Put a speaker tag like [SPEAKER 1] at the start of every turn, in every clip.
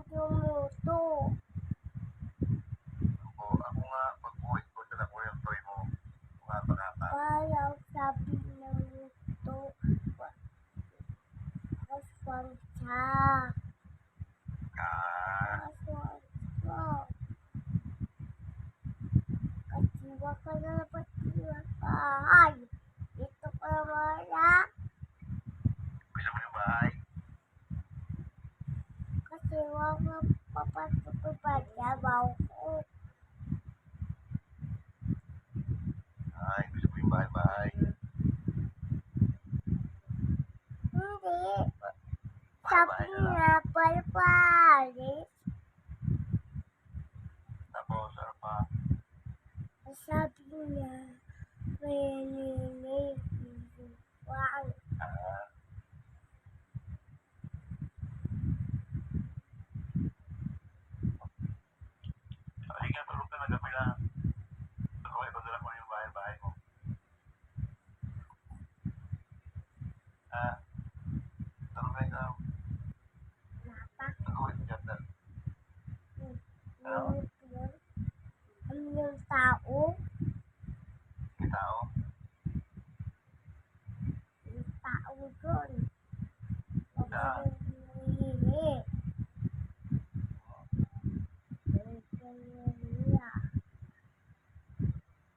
[SPEAKER 1] 我就没
[SPEAKER 2] 有 Sabi niya, palpalis.
[SPEAKER 1] Tapos, ano pa?
[SPEAKER 2] Sabi niya, may nilay. Wow.
[SPEAKER 1] Ah, Halika, tulog ka na gabi na. Ako ay padala ko na yung bahay-bahay mo. Ah, tulog na ikaw.
[SPEAKER 2] Napa.
[SPEAKER 1] Ako ay ganda.
[SPEAKER 2] Ano? Ano yung tao?
[SPEAKER 1] May tao.
[SPEAKER 2] Yung tao doon. Huwag
[SPEAKER 1] Ah.
[SPEAKER 2] mo hihili. Huwag ka na hiya.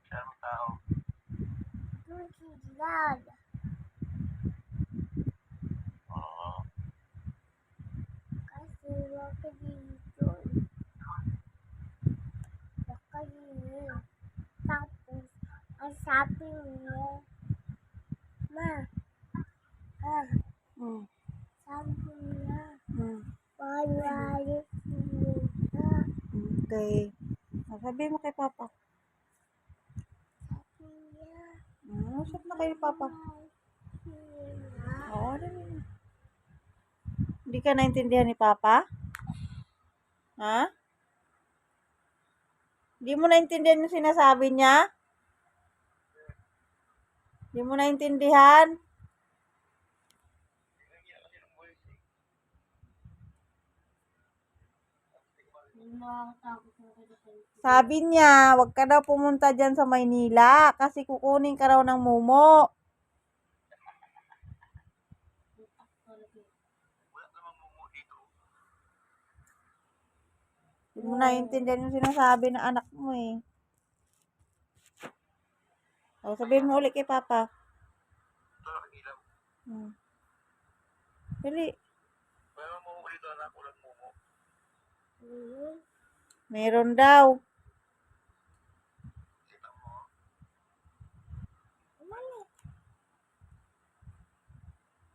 [SPEAKER 1] Siya ang tao.
[SPEAKER 2] Doon sila.
[SPEAKER 1] Oo.
[SPEAKER 2] Kasi huwag ka dito. Huwag ka dito. Tapos, ang sabi mo, Ma, ah,
[SPEAKER 3] Mm.
[SPEAKER 2] sabi niya,
[SPEAKER 3] Mm.
[SPEAKER 2] payalit niya.
[SPEAKER 3] Okay. Ah, Sabi mo kay Papa.
[SPEAKER 2] Sabi niya,
[SPEAKER 3] Mm, usap na kayo, Papa. Oo, dali na. Hindi ka naintindihan ni Papa? Ha? Hindi mo naintindihan yung sinasabi niya? Hindi mo naintindihan? Sabi niya, wag ka daw pumunta dyan sa Maynila kasi kukunin ka raw ng mumo.
[SPEAKER 1] Wala.
[SPEAKER 3] Hindi mo naintindihan yung sinasabi ng anak mo eh. O, sabihin mo ulit kay Papa. Hmm. Dali.
[SPEAKER 1] Wala namang mumu dito, anak. Walang mumu.
[SPEAKER 2] Hmm.
[SPEAKER 3] Meron daw.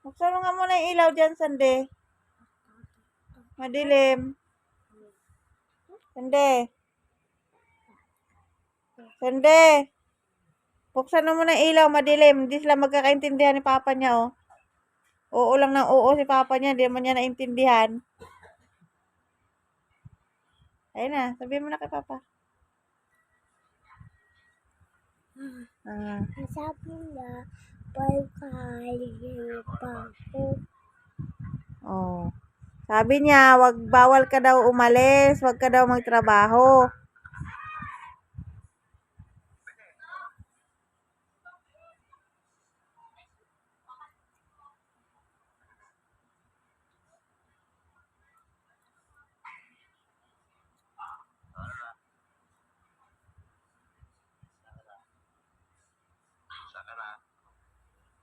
[SPEAKER 3] Buksan mo nga muna yung ilaw dyan, Sande. Madilim. Sande. Sande. Buksan mo muna yung ilaw, madilim. Hindi sila magkakaintindihan ni Papa niya, oh. Oo lang ng oo si Papa niya. Hindi naman niya naintindihan. Ayun na. Sabihin mo na kay Papa. Ah.
[SPEAKER 2] Sabi niya, pagkain pa ko.
[SPEAKER 3] Oh. Sabi niya, wag bawal ka daw umalis, wag ka daw magtrabaho.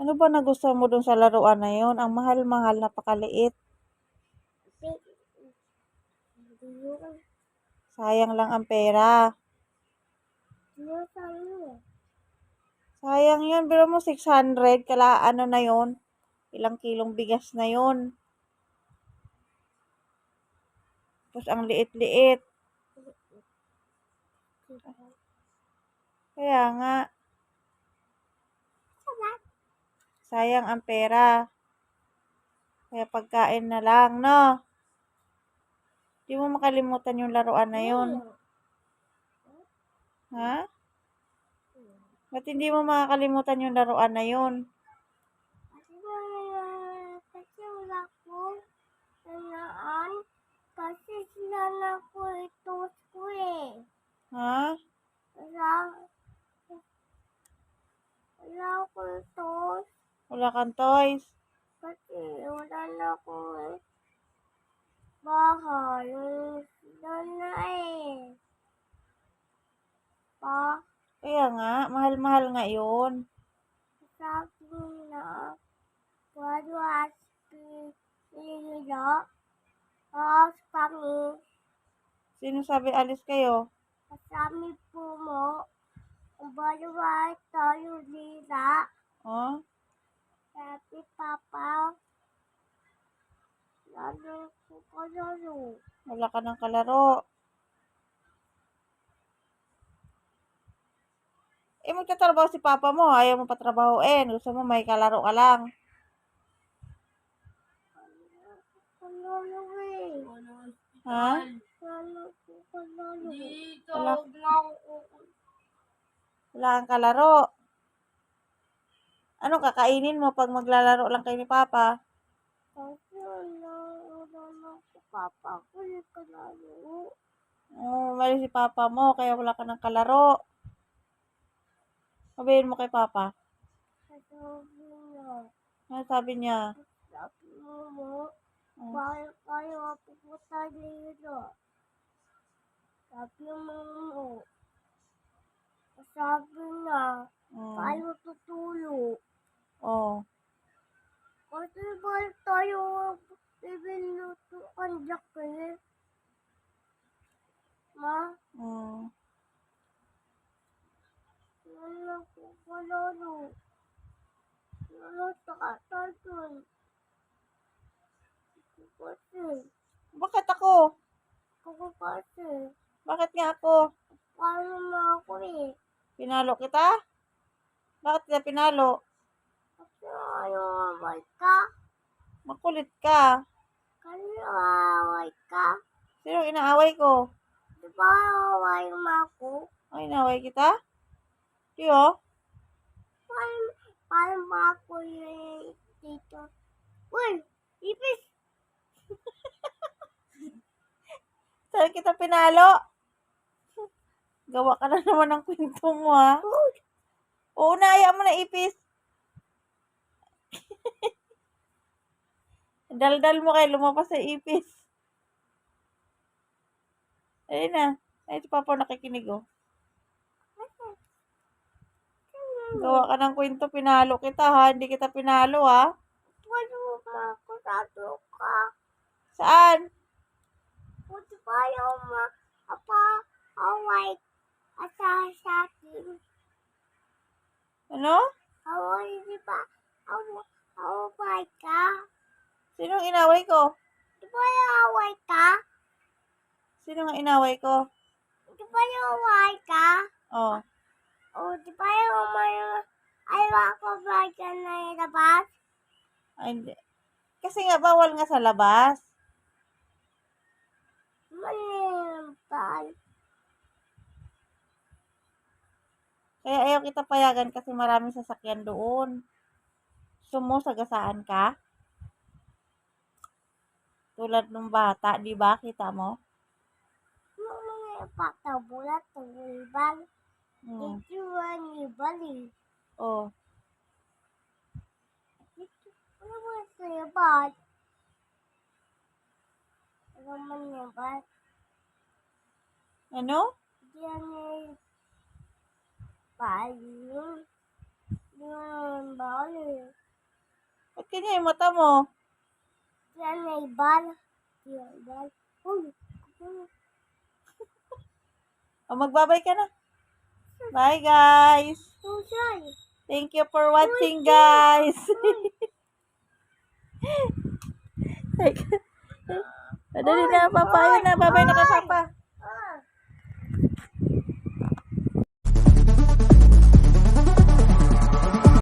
[SPEAKER 2] Ano
[SPEAKER 3] ba nagustuhan mo dun sa laruan na yun? Ang mahal-mahal, napakaliit. Sayang lang ang pera. Sayang yun, pero mo 600, kala ano na yun? Ilang kilong bigas na yun. Tapos ang liit-liit. Kaya nga, sayang ang pera. Kaya pagkain na lang, no? Di mo makalimutan yung laruan na yun. Ha? Ba't hindi mo makakalimutan yung laruan na yun?
[SPEAKER 2] Kasi wala, kasi wala ko nanaan. Kasi sila na ko ito ko eh.
[SPEAKER 3] Ha?
[SPEAKER 2] Wala, wala ko ito.
[SPEAKER 3] Wala kang toys?
[SPEAKER 2] Kasi wala na ko eh. Bahay. Sila na eh. Pa,
[SPEAKER 3] Kaya nga, mahal-mahal nga yun.
[SPEAKER 2] sabi na, wala at pinilo. Tapos kami,
[SPEAKER 3] Sino sabi alis kayo?
[SPEAKER 2] kasami po mo, ang baliwag tayo nila.
[SPEAKER 3] Oh?
[SPEAKER 2] Sabi papa, lalo ko kalaro.
[SPEAKER 3] Wala ka ng kalaro. Eh, magtatrabaho si papa mo. Ayaw mo patrabahoin. Gusto mo may kalaro ka lang.
[SPEAKER 2] Kalaro eh.
[SPEAKER 3] Ha?
[SPEAKER 2] Ko kalaro.
[SPEAKER 3] Wala,
[SPEAKER 2] Tawag ko.
[SPEAKER 3] wala kang kalaro. Anong kakainin mo pag maglalaro lang kayo ni papa?
[SPEAKER 2] Papa ko yung kalaro.
[SPEAKER 3] Oh, mali si papa mo, kaya wala ka ng kalaro. Sabihin mo kay papa.
[SPEAKER 2] Sabi niya,
[SPEAKER 3] Ano sabi niya?
[SPEAKER 2] sabi mo mo,
[SPEAKER 3] Oh.
[SPEAKER 2] bakit tayo pupunta dito? Sabi mo mo, sabi na,
[SPEAKER 3] Mm.
[SPEAKER 2] tayo tutulog.
[SPEAKER 3] Oh.
[SPEAKER 2] Kasi ba tayo bibiluto ang jacket? Ma,
[SPEAKER 3] Mm.
[SPEAKER 2] wala ko kalaro. Wala takatatan. Kasi,
[SPEAKER 3] Bakit ako?
[SPEAKER 2] ako kasi,
[SPEAKER 3] Bakit nga ako?
[SPEAKER 2] paano na ako eh?
[SPEAKER 3] Pinalo kita? Bakit kita pinalo?
[SPEAKER 2] Ayaw away ka.
[SPEAKER 3] Makulit ka.
[SPEAKER 2] Kasi away ka.
[SPEAKER 3] Sino inaaway ko?
[SPEAKER 2] Di ba away mo ako?
[SPEAKER 3] Ay, inaaway kita? Di oh.
[SPEAKER 2] Paano, paano ba ako yung dito? Uy, ipis!
[SPEAKER 3] Saan kita pinalo? Gawa ka na naman ng kwento mo, ha?
[SPEAKER 2] Uy,
[SPEAKER 3] Oo, naaya mo na ipis. Daldal mo kayo, lumabas sa ipis. Ayun na. Ay, si Papa nakikinig, oh. Gawa ka ng kwento, pinalo kita, ha? Hindi kita pinalo, ha?
[SPEAKER 2] paano mo ba ako tato ka?
[SPEAKER 3] Saan?
[SPEAKER 2] Buti ba yung ma, apa, away asa sa akin?
[SPEAKER 3] Ano?
[SPEAKER 2] Away, di ba? Away, away ka?
[SPEAKER 3] Sinong inaway ko?
[SPEAKER 2] Di ba yung away ka?
[SPEAKER 3] Sino nga inaway ko?
[SPEAKER 2] Di ba yung away ka?
[SPEAKER 3] Oh.
[SPEAKER 2] O, di ba may ayaw ko ba dyan na ilabas?
[SPEAKER 3] Ay, hindi. Kasi nga, bawal nga sa labas.
[SPEAKER 2] Malimpal.
[SPEAKER 3] Kaya ayaw kita payagan kasi maraming sasakyan doon. Gusto mo, sagasaan ka? Tulad nung bata, di ba? Kita mo?
[SPEAKER 2] Yung mga patabulat ng ibang,
[SPEAKER 3] Hmm.
[SPEAKER 2] ito ang ibali.
[SPEAKER 3] Oh.
[SPEAKER 2] Ito, ano ba sa ibang? Ano man bal?
[SPEAKER 3] Ano?
[SPEAKER 2] Diyan ay bali. Diyan bali.
[SPEAKER 3] Ba't kanya yung mata mo?
[SPEAKER 2] Bal. Uy, uy.
[SPEAKER 3] O, magbabay ka na. Bye, guys. Thank you for watching, guys. Dali na, papa. Ayun na, babay na kay papa.